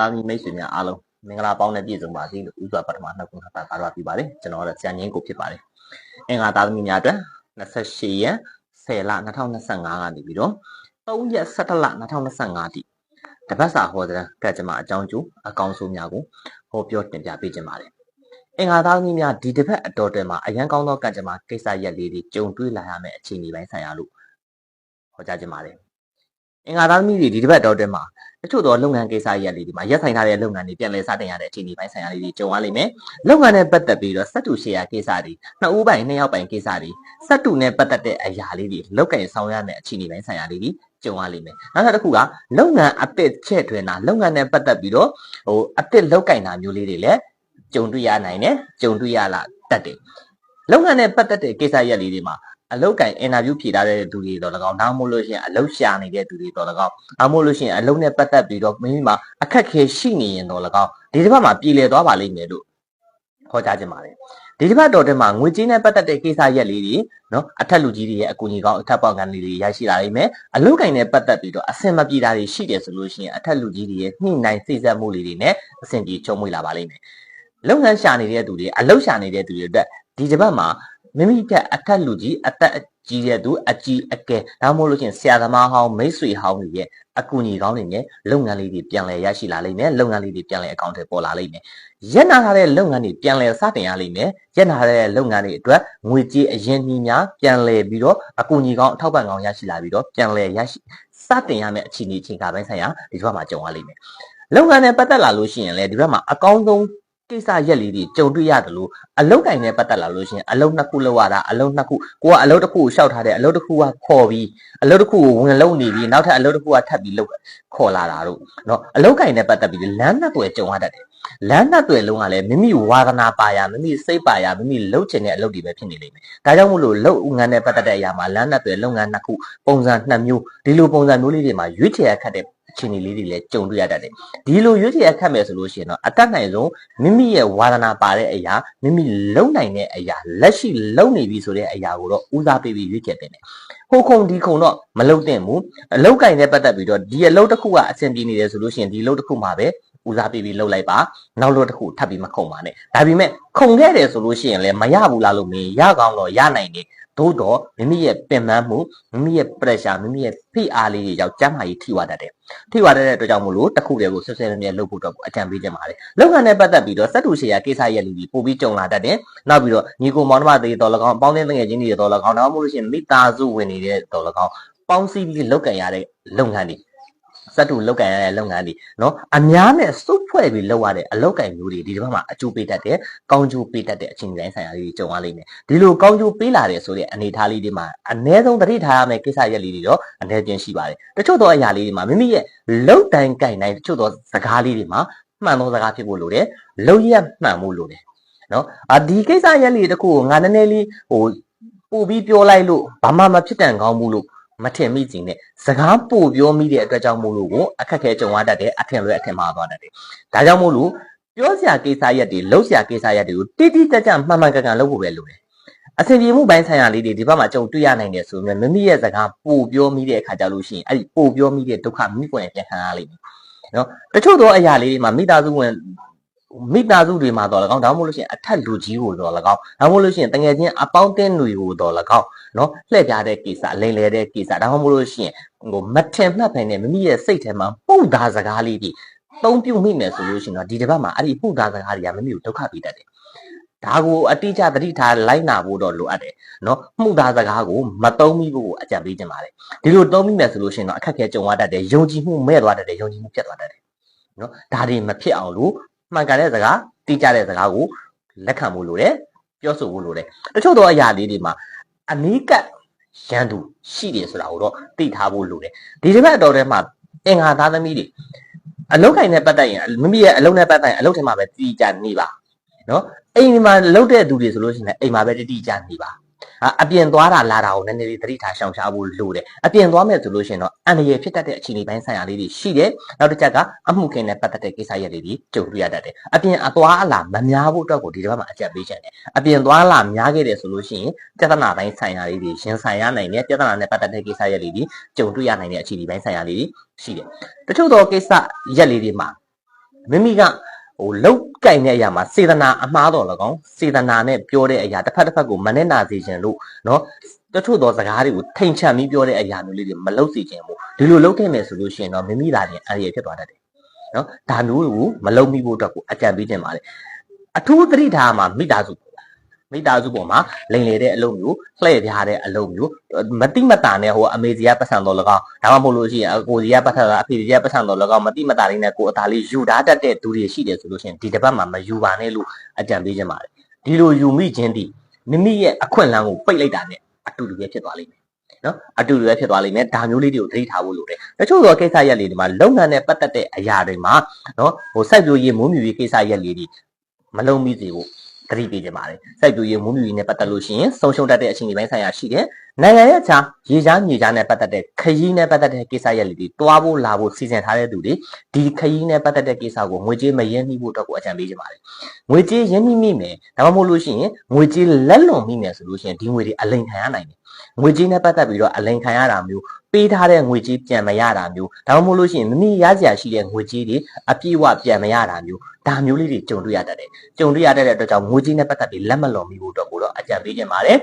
သားသမီးမိတ်ဆွေများအားလုံးမင်္ဂလာပေါင်းနဲ့ပြည့်စုံပါစေလို့ဥစွာပထမနှစ်ခုနှစ်ပတ်ကားတော့ပြပါတယ်ကျွန်တော်တို့ဆရာငင်းကိုဖြစ်ပါတယ်အင်္ဂါသားသမီးများအတွက်28ရက်10လ2025ကနေပြီးတော့3ရက်17လ2025တိတပတ်စာဟောတဲ့ကကြမှာအကြောင်းကျိုးအကောင်းဆုံးများကိုဟောပြောတင်ပြပေးခြင်းပါတယ်အင်္ဂါသားသမီးများဒီတစ်ပတ်အတော်တွင်မှာအရန်ကောင်းသောကကြမှာကိစ္စရက်လေးတွေကြုံတွေ့လာရမယ့်အခြေအနေပိုင်းဆိုင်ရာလို့ဟောကြားခြင်းပါတယ် အင်္ဂါသားသမီးတွေဒီတစ်ပတ်အတော်တွင်မှာတချို့သောလုပ်ငန်းကိစ္စရပ်လေးတွေမှာရက်ဆိုင်ထားတဲ့လုပ်ငန်းတွေပြန်လည်စတင်ရတဲ့အခြေအနေပိုင်းဆိုင်ရာလေးတွေကြုံရလိမ့်မယ်။လုပ်ငန်းနဲ့ပတ်သက်ပြီးတော့စက်တူရှယ်ယာကိစ္စတွေနှစ်ဦးပိုင်နှစ်ယောက်ပိုင်ကိစ္စတွေစက်တူနဲ့ပတ်သက်တဲ့အရာလေးတွေလောက်ကင်ဆောင်ရမယ့်အခြေအနေပိုင်းဆိုင်ရာလေးတွေကြုံရလိမ့်မယ်။နောက်တစ်ခုကလုပ်ငန်းအသစ်ချက်ထွင်တာလုပ်ငန်းနဲ့ပတ်သက်ပြီးတော့ဟိုအသစ်လောက်ကင်တာမျိုးလေးတွေလည်းကြုံတွေ့ရနိုင်တယ်ကြုံတွေ့ရလာတတ်တယ်။လုပ်ငန်းနဲ့ပတ်သက်တဲ့ကိစ္စရပ်လေးတွေမှာ အလုတ်ကင်အင်တာဗျူးဖြေထားတဲ့သူတွေတော့၎င်းနောက်မို့လို့ရှိရင်အလုတ်ရှာနေတဲ့သူတွေတော့၎င်းနောက်မို့လို့ရှိရင်အလုတ်နဲ့ပတ်သက်ပြီးတော့မိမိမှာအခက်ခဲရှိနေရင်တော့၎င်းဒီတစ်ပတ်မှာပြည်လည်သွားပါလိမ့်မယ်လို့ခေါ်ကြခြင်းပါတယ်ဒီတစ်ပတ်တော်ထဲမှာငွေကြေးနဲ့ပတ်သက်တဲ့ကိစ္စရက်လေးတွေနော်အထက်လူကြီးတွေရဲ့အကူအညီကောင်းအထက်ပေါက်ကန်လေးတွေရရှိလာနိုင်မယ်အလုတ်ကင်နဲ့ပတ်သက်ပြီးတော့အဆင်မပြေတာတွေရှိတယ်ဆိုလို့ရှိရင်အထက်လူကြီးတွေရဲ့နှိမ့်နိုင်စိတ်ဆက်မှုလေးတွေနဲ့အဆင်ပြေချုံမွေလာပါလိမ့်မယ်လုပ်ငန်းရှာနေတဲ့သူတွေအလုတ်ရှာနေတဲ့သူတွေအတွက်ဒီတစ်ပတ်မှာ မိမိကအထက်လူကြီးအသက်ကြီးတဲ့သူအကြီးအကဲဒါမှမဟုတ်လို့ချင်းဆရာသမားဟောင်းမိတ်ဆွေဟောင်းတွေရဲ့အကူအညီကောင်းတွေနဲ့လုပ်ငန်းလေးတွေပြန်လည်ရရှိလာလိမ့်မယ်လုပ်ငန်းလေးတွေပြန်လည်အကောင့်တွေပေါ်လာလိမ့်မယ်ရက်နာထားတဲ့လုပ်ငန်းတွေပြန်လည်စတင်ရလိမ့်မယ်ရက်နာထားတဲ့လုပ်ငန်းတွေအတွက်ငွေကြေးအရင်ကြီးများပြန်လည်ပြီးတော့အကူအညီကောင်းအထောက်ပံ့ကောင်းရရှိလာပြီးတော့ပြန်လည်ရရှိစတင်ရမယ့်အခြေအနေချိန်ခါပိုင်းဆိုင်ရာဒီဘက်မှာကြုံရလိမ့်မယ်လုပ်ငန်းနဲ့ပတ်သက်လာလို့ရှိရင်လည်းဒီဘက်မှာအကောင်းဆုံး ကိစ္စရက်လေးတွေကြုံတွေ့ရတယ်လို့အလုတ်ကင်နဲ့ပတ်သက်လာလို့ရှိရင်အလုတ်နှစ်ခုလောက်ရတာအလုတ်နှစ်ခုကိုကအလုတ်တစ်ခုကိုရှောက်ထားတယ်အလုတ်တစ်ခုကခေါ်ပြီးအလုတ်တစ်ခုကိုဝင်လုံးနေပြီးနောက်ထပ်အလုတ်တစ်ခုကထပ်ပြီးလောက်ခေါ်လာတာတို့เนาะအလုတ်ကင်နဲ့ပတ်သက်ပြီးလမ်းနှစ်သွယ်ကြုံရတတ်တယ်လမ်းနှစ်သွယ်လုံးကလည်းမိမိဝါသနာပါရမိမိစိတ်ပါရမိမိလှုပ်ချင်တဲ့အလုပ်တွေပဲဖြစ်နေလိမ့်မယ်ဒါကြောင့်မို့လို့လုပ်ငန်းနဲ့ပတ်သက်တဲ့အရာမှာလမ်းနှစ်သွယ်လုပ်ငန်းနှစ်ခုပုံစံနှစ်မျိုးဒီလိုပုံစံမျိုးလေးတွေမှာရွေးချယ်ရခတ်တဲ့ အခြေအနေလေးတွေလည်းကြုံတွေ့ရတတ်တယ်ဒီလိုရွေးချယ်ရခတ်မယ်ဆိုလို့ရှိရင်တော့အတတ်နိုင်ဆုံးမိမိရဲ့ဝါသနာပါတဲ့အရာမိမိလုံနိုင်တဲ့အရာလက်ရှိလုံနေပြီဆိုတဲ့အရာကိုတော့ဦးစားပေးပြီးရွေးချယ်တင်တယ်ဟိုခုံဒီခုံတော့မလုံတင်ဘူးအလုတ်ကင်နဲ့ပတ်သက်ပြီးတော့ဒီအလုတ်တစ်ခုကအဆင်ပြေနေတယ်ဆိုလို့ရှိရင်ဒီအလုတ်တစ်ခုမှာပဲဦးစားပေးပြီးလှုပ်လိုက်ပါနောက်လို့တစ်ခုထပ်ပြီးမခုံပါနဲ့ဒါပေမဲ့ခုံခဲ့တယ်ဆိုလို့ရှိရင်လည်းမရဘူးလားလို့မင်းရကောင်းတော့ရနိုင်တယ် သို့တော့မိမိရဲ့ပင်ပန်းမှုမိမိရဲ့ pressure မိမိရဲ့ဖိအားလေးတွေကြောင့်ကျန်းမာရေးထိဝတတ်တယ်ထိဝတတ်တဲ့အတွက်ကြောင့်မို့လို့တစ်ခုတည်းကိုဆွဆွဲမြဲလုပ်ဖို့တော့အကြံပေးခြင်းပါတယ်လုပ်ငန်းနဲ့ပတ်သက်ပြီးတော့စက်တူရှယ်ယာကိစ္စရဲ့လူကြီးပို့ပြီးကြုံလာတတ်တယ်နောက်ပြီးတော့ညီကိုမောင်နှမတွေတော်လကောင်အပေါင်းအသင်းငယ်ချင်းတွေတော်လကောင်နောက်မို့လို့ရှိရင်မိသားစုဝင်နေတဲ့တော်လကောင်ပေါင်းစည်းပြီးလုပ်ကံရတဲ့လုပ်ငန်းတွေ စက်တူလောက်ကင်ရတဲ့လုပ်ငန်းတွေနော်အများနဲ့စုဖွဲ့ပြီးလုပ်ရတဲ့အလောက်ကင်မျိုးတွေဒီတစ်ပတ်မှာအကျိုးပေးတတ်တယ်ကောင်းကျိုးပေးတတ်တဲ့အချိန်တိုင်းဆိုင်ရာလေးတွေကြုံရလိမ့်မယ်ဒီလိုကောင်းကျိုးပေးလာတယ်ဆိုတဲ့အနေအထားလေးတွေမှာအ ਨੇ ဆုံးသတိထားရမယ့်ကိစ္စရက်လေးတွေတော့အ ਨੇ ချင်းရှိပါတယ်တချို့သောအရာလေးတွေမှာမိမိရဲ့လောက်တိုင်းကင်တိုင်းတချို့သောစကားလေးတွေမှာမှန်သောစကားဖြစ်ဖို့လိုတယ်လောက်ရက်မှန်ဖို့လိုတယ်နော်အာဒီကိစ္စရက်လေးတစ်ခုကိုငါနည်းနည်းလေးဟိုပို့ပြီးပြောလိုက်လို့ဘာမှမဖြစ်တန်ကောင်းဘူးလို့ မထင်မိကြနဲ့စကားပို့ပြောမိတဲ့အတွက်ကြောင့်မို့လို့ကိုအခက်ခဲကြုံရတတ်တယ်အထင်လွဲအထင်မှားသွားတတ်တယ်ဒါကြောင့်မို့လို့ပြောစရာကိစ္စရက်တွေလှုပ်စရာကိစ္စရက်တွေကိုတိတိကျကျမှန်မှန်ကန်ကန်လုပ်ဖို့ပဲလိုတယ်အဆင်ပြေမှုပိုင်းဆိုင်ရာလေးတွေဒီဘက်မှာကြုံတွေ့ရနိုင်တယ်ဆိုရင်မိမိရဲ့စကားပို့ပြောမိတဲ့အခါကြလို့ရှိရင်အဲ့ဒီပို့ပြောမိတဲ့ဒုက္ခမိကိုယ်နဲ့ပြန်ခံရလိမ့်မယ်နော်တချို့သောအရာလေးတွေမှာမိသားစုဝင် မိသားစုတွေမှာတော့၎င်းဒါမှမဟုတ်လို့ရှိရင်အထက်လူကြီးကိုတော့၎င်းဒါမှမဟုတ်လို့ရှိရင်တငယ်ချင်းအပေါင်းအသင်းတွေကိုတော့၎င်းနော်လှည့်ပြားတဲ့ကိစ္စလိမ်လည်တဲ့ကိစ္စဒါမှမဟုတ်လို့ရှိရင်ဟိုမထင်မှတ်နိုင်တဲ့မိမိရဲ့စိတ်ထဲမှာပုံသားစကားလေးတွေသုံးပြုမိမယ်ဆိုလို့ရှိရင်တော့ဒီတစ်ပတ်မှာအဲ့ဒီပုံသားစကားတွေကမိမိကိုဒုက္ခပေးတတ်တယ်ဒါကိုအတိအကျသတိထားလိုက်နာဖို့တော့လိုအပ်တယ်နော်မှုသားစကားကိုမသုံးမိဖို့အကြံပေးခြင်းပါတယ်ဒီလိုသုံးမိမယ်ဆိုလို့ရှိရင်တော့အခက်အခဲကြုံရတတ်တယ်ယုံကြည်မှုမဲ့သွားတတ်တယ်ယုံကြည်မှုပြတ်သွားတတ်တယ်နော်ဒါတွေမဖြစ်အောင်လို့ မှန်ကန်တဲ့စကားတိကျတဲ့စကားကိုလက်ခံဖို့လိုတယ်ပြောဆိုဖို့လိုတယ်တချို့သောအရာလေးတွေမှာအနီးကပ်ရန်သူရှိတယ်ဆိုတာကိုတော့သိထားဖို့လိုတယ်ဒီတစ်ပတ်တော်ထဲမှာအင်္ဂါသားသမီးတွေအလုတ်ခိုင်နဲ့ပတ်သက်ရင်မိမိရဲ့အလုတ်နဲ့ပတ်သက်ရင်အလုတ်ထဲမှာပဲတည်ကြနေပါနော်အိမ်မှာလုတ်တဲ့သူတွေဆိုလို့ရှိရင်အိမ်မှာပဲတည်ကြနေပါ အပြင်သွားတာလာတာကိုနည်းနည်းလေးသတိထားရှောင်ရှားဖို့လိုတယ်အပြင်သွားမယ်ဆိုလို့ရှိရင်တော့အန္တရာယ်ဖြစ်တတ်တဲ့အခြေအနေပိုင်းဆိုင်ရာလေးတွေရှိတယ်နောက်တစ်ချက်ကအမှုခင်းနဲ့ပတ်သက်တဲ့ကိစ္စရပ်တွေကြုံတွေ့ရတတ်တယ်အပြင်အသွားအလာမများဖို့အတွက်ကိုဒီတစ်ပတ်မှာအကြက်ပေးချင်တယ်အပြင်သွားလာများခဲ့တယ်ဆိုလို့ရှိရင်ပြဿနာပိုင်းဆိုင်ရာလေးတွေရင်ဆိုင်ရနိုင်တယ်ပြဿနာနဲ့ပတ်သက်တဲ့ကိစ္စရပ်လေးတွေကြုံတွေ့ရနိုင်တဲ့အခြေအနေပိုင်းဆိုင်ရာလေးတွေရှိတယ်တချို့သောကိစ္စရက်လေးတွေမှာမိမိက ဟိုလောက်ကင်တဲ့အရာမှာစေတနာအမှားတော်၎င်းစေတနာနဲ့ပြောတဲ့အရာတစ်ဖက်တစ်ဖက်ကိုမနဲ့နာစေခြင်းလို့နော်တချို့သောစကားတွေကိုထိန်ချန်ပြီးပြောတဲ့အရာမျိုးလေးတွေမလုပ်စေခြင်းဘူးဒီလိုလုပ်ခဲ့မယ်ဆိုလို့ရှိရင်တော့မိမိသာချင်းအန္တရာယ်ဖြစ်သွားတတ်တယ်နော်ဒါမျိုးကိုမလုပ်မိဖို့အတွက်ကိုအကြံပေးခြင်းပါတယ်အထူးသတိထားမှာမိသားစု မိသားစုပေါ်မှာလိန်လေတဲ့အလုပ်မျိုးလှည့်ပြားတဲ့အလုပ်မျိုးမတိမတာနဲ့ဟိုအမေစီကပတ်စံတော်၎င်းဒါမှမဟုတ်လို့ရှိရင်အကိုစီကပတ်စံတော်အဖေစီကပတ်စံတော်၎င်းမတိမတာလေးနဲ့ကိုအသားလေးယူထားတတ်တဲ့သူတွေရှိတယ်ဆိုလို့ရှိရင်ဒီတစ်ပတ်မှာမယူပါနဲ့လို့အကြံပေးခြင်းပါတယ်ဒီလိုယူမိခြင်းဒီမိမိရဲ့အခွင့်အလမ်းကိုပိတ်လိုက်တာနဲ့အတူတူပဲဖြစ်သွားလိမ့်မယ်နော်အတူတူပဲဖြစ်သွားလိမ့်မယ်ဒါမျိုးလေးတွေကိုသတိထားဖို့လိုတယ်တချို့သောကိစ္စရက်လေးတွေမှာလုပ်ငန်းနဲ့ပတ်သက်တဲ့အရာတွေမှာနော်ဟိုစိုက်ပျိုးရေးမွေးမြူရေးကိစ္စရက်လေးတွေမလုံးမိစေဖို့ သတိပေးကြပါတယ်စိုက်ပျိုးရေးမွေးမြူရေးနဲ့ပတ်သက်လို့ရှိရင်ဆုံးရှုံးတတ်တဲ့အချိန်ဒီပိုင်းဆိုင်ရာရှိတယ်နိုင်ငံရဲ့အခြားရေချားမြေချားနဲ့ပတ်သက်တဲ့ခရီးနဲ့ပတ်သက်တဲ့ကိစ္စရက်လေးတွေတွားဖို့လာဖို့စီစဉ်ထားတဲ့သူတွေဒီခရီးနဲ့ပတ်သက်တဲ့ကိစ္စကိုငွေကြေးမရင်းနှီးဖို့အတွက်ကိုအကြံပေးကြပါတယ်ငွေကြေးရင်းနှီးမိမယ်ဒါမှမဟုတ်လို့ရှိရင်ငွေကြေးလက်လွန်မိမယ်ဆိုလို့ရှိရင်ဒီငွေတွေအလိန်ခံရနိုင်တယ် ငွေကြေးနဲ့ပတ်သက်ပြီးတော့အလိန်ခံရတာမျိုးပေးထားတဲ့ငွေကြေးပြန်မရတာမျိုးဒါမှမဟုတ်လို့ရှိရင်မမိရစရာရှိတဲ့ငွေကြေးတွေအပြည့်အဝပြန်မရတာမျိုးဒါမျိုးလေးတွေကြုံတွေ့ရတတ်တယ်ကြုံတွေ့ရတတ်တဲ့အတွက်ကြောင့်ငွေကြေးနဲ့ပတ်သက်ပြီးလက်မလွန်မိဖို့အတွက်ကိုတော့အကြံပေးခြင်းပါတယ်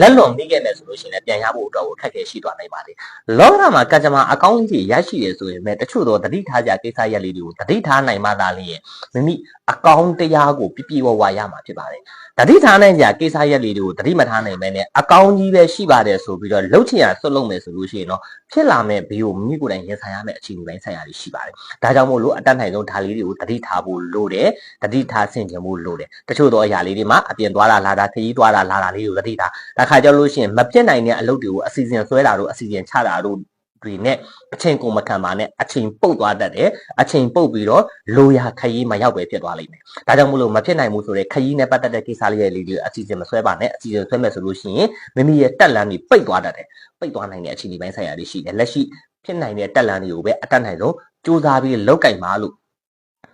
လက်လွန်မိခဲ့မယ်ဆိုလို့ရှိရင်လည်းပြန်ရဖို့အတွက်ကိုခက်ခဲရှိသွားနိုင်ပါတယ်လောကမှာကကြမ္မာအကောင့်လေးတွေရရှိရဆိုရင်ပဲတချို့သောတတိထားကြကိစ္စရက်လေးတွေကိုတတိထားနိုင်မှသာလျှင်မိမိအကောင့်တရားကိုပြပြဝဝရမှာဖြစ်ပါတယ်တတိထားနိုင်ကြကိစ္စရက်လေးတွေကိုတတိမထားနိုင်မဲနဲ့အကောင့်ကြီးပဲရှိပါတယ်ဆိုပြီးတော့လှုပ်ချင်ရဆွတ်လုပ်မယ်ဆိုလို့ရှိရင်တော့ဖြစ်လာမဲ့ဘီကိုမိမိကိုယ်တိုင်ရင်ဆိုင်ရမယ့်အခြေအနေပိုင်းဆိုင်ရာတွေရှိပါတယ်ဒါကြောင့်မို့လို့အတတ်နိုင်ဆုံးဒါလေးတွေကိုတတိထားဖို့လိုတယ်တတိထားဆင်ခြင်ဖို့လိုတယ်တချို့သောအရာလေးတွေမှာအပြင်သွားတာလာတာခရီးသွားတာလာတာလေးကိုတတိထားတစ်ခါကြောက်လို့ရှိရင်မပြတ်နိုင်တဲ့အလုပ်တွေကိုအစီအစဉ်ဆွဲတာတို့အစီအစဉ်ချတာတို့တွေနဲ့အချိန်ကုန်မခံပါနဲ့အချိန်ပုတ်သွားတတ်တယ်အချိန်ပုတ်ပြီးတော့လိုရာခရီးမရောက်ပဲဖြစ်သွားလိမ့်မယ်ဒါကြောင့်မို့လို့မဖြစ်နိုင်ဘူးဆိုတဲ့ခရီးနဲ့ပတ်သက်တဲ့ကိစ္စလေးတွေအစီအစဉ်မဆွဲပါနဲ့အစီအစဉ်ဆွဲမယ်ဆိုလို့ရှိရင်မိမိရဲ့တက်လန်းတွေပိတ်သွားတတ်တယ်ပိတ်သွားနိုင်တဲ့အခြေအနေပိုင်းဆိုင်ရာတွေရှိတယ်လက်ရှိဖြစ်နိုင်တဲ့တက်လန်းတွေကိုပဲအတက်နိုင်ဆုံးစူးစမ်းပြီးလောက်ကင်ပါလို့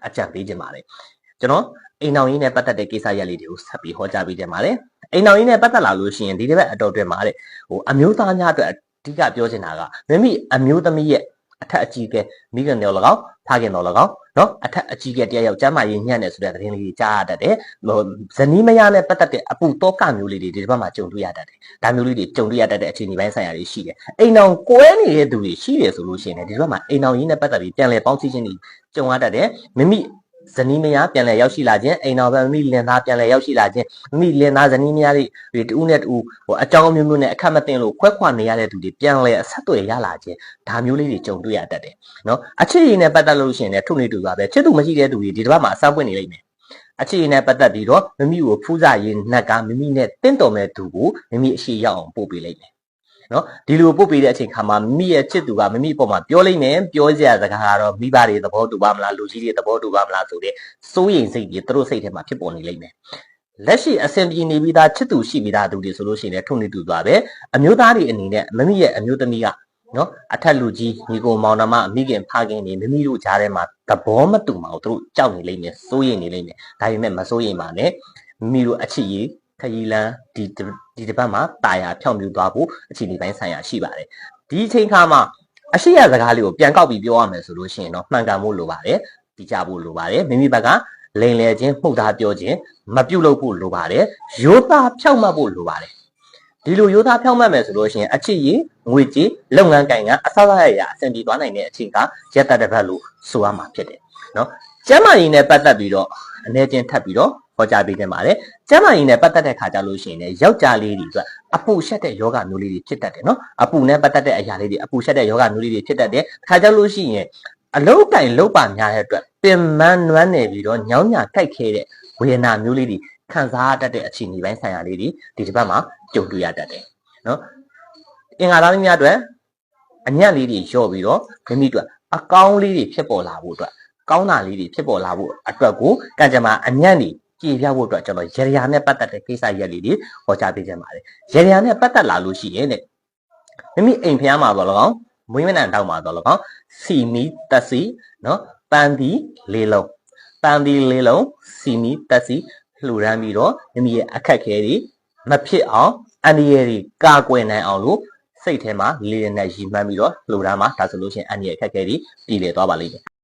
အကြံပေးခြင်းပါတယ်ကျွန်တော်အိမ်အောင်ရေးနဲ့ပတ်သက်တဲ့ကိစ္စရပ်လေးတွေကိုဆက်ပြီးဟောကြားပေးခြင်းပါတယ် အိမ်အောင်ရေးနဲ့ပတ်သက်လာလို့ရှိရင်ဒီတစ်ပတ်အတော်တွင်မှာတဲ့ဟိုအမျိုးသားများအတွက်အဓိကပြောချင်တာကမိမိအမျိုးသမီးရဲ့အထက်အကြီးကဲမိခင်တော်၎င်းဖခင်တော်၎င်းနော်အထက်အကြီးကဲတရားရောက်ကျမ်းမာရေးညံ့တယ်ဆိုတဲ့သတင်းလေးကြီးကြားရတတ်တယ်ဟိုဇနီးမယားနဲ့ပတ်သက်တဲ့အပူတောကမျိုးလေးတွေဒီတစ်ပတ်မှာကြုံတွေ့ရတတ်တယ်ဒါမျိုးလေးတွေကြုံတွေ့ရတတ်တဲ့အခြေအနေပိုင်းဆိုင်ရာတွေရှိတယ်အိမ်အောင်ကွဲနေတဲ့သူတွေရှိတယ်ဆိုလို့ရှိရင်လည်းဒီတစ်ပတ်မှာအိမ်အောင်ရင်းနဲ့ပတ်သက်ပြီးပြန်လည်ပေါင်းစည်းခြင်းတွေကြုံရတတ်တယ်မိမိ ဇနီးမယားပြန်လည်ရောက်ရှိလာခြင်းအိမ်တော်ဘမိလင်သားပြန်လည်ရောက်ရှိလာခြင်းမိလင်သားဇနီးမယားတွေတူးနဲ့တူဟိုအကြောင်းမျိုးမျိုးနဲ့အခက်မတင်လို့ခွဲခွာနေရတဲ့သူတွေပြန်လည်အဆက်အသွယ်ရလာခြင်းဒါမျိုးလေးတွေကြုံတွေ့ရတတ်တယ်နော်အချစ်ရည်နဲ့ပတ်သက်လို့ရှိရင်လည်းထုနေတူပါပဲချစ်သူမရှိတဲ့သူတွေဒီတစ်ပတ်မှာအဆန်းပွင့်နေလိမ့်မယ်အချစ်ရည်နဲ့ပတ်သက်ပြီးတော့မိမိကိုဖူးစာရည်နှက်ကမိမိနဲ့တင့်တော်မဲ့သူကိုမိမိအရှိရောက်အောင်ပို့ပေးလိုက်မယ် နော်ဒီလိုပို့ပေးတဲ့အချိန်ခါမှာမိမိရဲ့ချစ်သူကမိမိအပေါ်မှာပြောလိုက်မယ်ပြောစရာစကားကတော့မိဘတွေသဘောတူပါမလားလူကြီးတွေသဘောတူပါမလားဆိုတဲ့စိုးရိမ်စိတ်တွေသူတို့စိတ်ထဲမှာဖြစ်ပေါ်နေလိမ့်မယ်လက်ရှိအဆင်ပြေနေပြီးသားချစ်သူရှိပြီးသားသူတွေဆိုလို့ရှိရင်လည်းထုံနေတူသွားပဲအမျိုးသားတွေအနေနဲ့မိမိရဲ့အမျိုးသမီးကနော်အထက်လူကြီးညီကိုမောင်နှမမိခင်ဖခင်တွေမိမိတို့ကြားထဲမှာသဘောမတူမှာကိုသူတို့ကြောက်နေလိမ့်မယ်စိုးရိမ်နေလိမ့်မယ်ဒါပေမဲ့မစိုးရိမ်ပါနဲ့မိမိတို့အချစ်ရေးခရီးလန်းဒီ ဒီတစ်ပတ်မှာတာယာဖြောင်းပြသွားဖို့အခြေအနေပိုင်းဆိုင်ရာရှိပါတယ်ဒီအချိန်ခါမှာအရှိရစကားလေးကိုပြန်ကောက်ပြီးပြောရမယ်ဆိုလို့ရှိရင်တော့မှန်ကန်ဖို့လိုပါတယ်ဒီကြဖို့လိုပါတယ်မိမိဘက်ကလိန်လေခြင်းမှုသားပြောခြင်းမပြုတ်လို့ဖို့လိုပါတယ်ရိုးသားဖြောက်မှတ်ဖို့လိုပါတယ်ဒီလိုရိုးသားဖြောက်မှတ်မယ်ဆိုလို့ရှိရင်အချစ်ရငွေကြေးလုပ်ငန်းကိုင်ကအဆအရရအဆင်ပြေသွားနိုင်တဲ့အချိန်ကရက်တတစ်ပတ်လို့ဆိုရမှာဖြစ်တယ်နော်ကျမ်းမာရေးနဲ့ပတ်သက်ပြီးတော့ အနေချင်းထပ်ပြီးတော့ဟောကြားပေးခြင်းပါတယ်။ကျန်းမာရေးနဲ့ပတ်သက်တဲ့ခါကြလို့ရှိရင်လည်းယောက်ျားလေးတွေအတွက်အပူရှက်တဲ့ယောဂမျိုးလေးတွေဖြစ်တတ်တယ်နော်။အပူနဲ့ပတ်သက်တဲ့အရာလေးတွေအပူရှက်တဲ့ယောဂမျိုးလေးတွေဖြစ်တတ်တယ်။ခါကြလို့ရှိရင်အလုတ်တိုင်လုတ်ပါများတဲ့အတွက်ပင်မနွမ်းနေပြီးတော့ညောင်းညာကြိုက်ခဲတဲ့ဝေဒနာမျိုးလေးတွေခံစားတတ်တဲ့အခြေအနေပိုင်းဆိုင်ရာလေးတွေဒီတစ်ပတ်မှာကြုံတွေ့ရတတ်တယ်နော်။အင်္ဂါသားများအတွက်အညံ့လေးတွေလျှော့ပြီးတော့မိမိတို့အကောင်းလေးတွေဖြစ်ပေါ်လာဖို့အတွက် ကောင်းတာလေးတွေဖြစ်ပေါ်လာဖို့အတွက်ကိုကံကြမ္မာအညံ့တွေကြည်ပြဖို့အတွက်ကျွန်တော်ရေရာနဲ့ပတ်သက်တဲ့ကိစ္စရက်လေးတွေဟောကြားပေးခြင်းပါတယ်ရေရာနဲ့ပတ်သက်လာလို့ရှိရင်တဲ့မိမိအိမ်ဖျားမှာတော့လကောင်းမွေးမနံတောက်မှာတော့လကောင်းစီမီတက်စီနော်ပန်းဒီလေးလုံးပန်းဒီလေးလုံးစီမီတက်စီလှူဒန်းပြီးတော့မိမိရဲ့အခက်ခဲတွေမဖြစ်အောင်အန္တရာယ်တွေကာကွယ်နိုင်အောင်လို့စိတ်ထဲမှာလေးနဲ့ရည်မှန်းပြီးတော့လှူဒန်းမှာဒါဆိုလို့ရှိရင်အန္တရာယ်အခက်ခဲတွေပြည်လည်သွားပါလိမ့်မယ်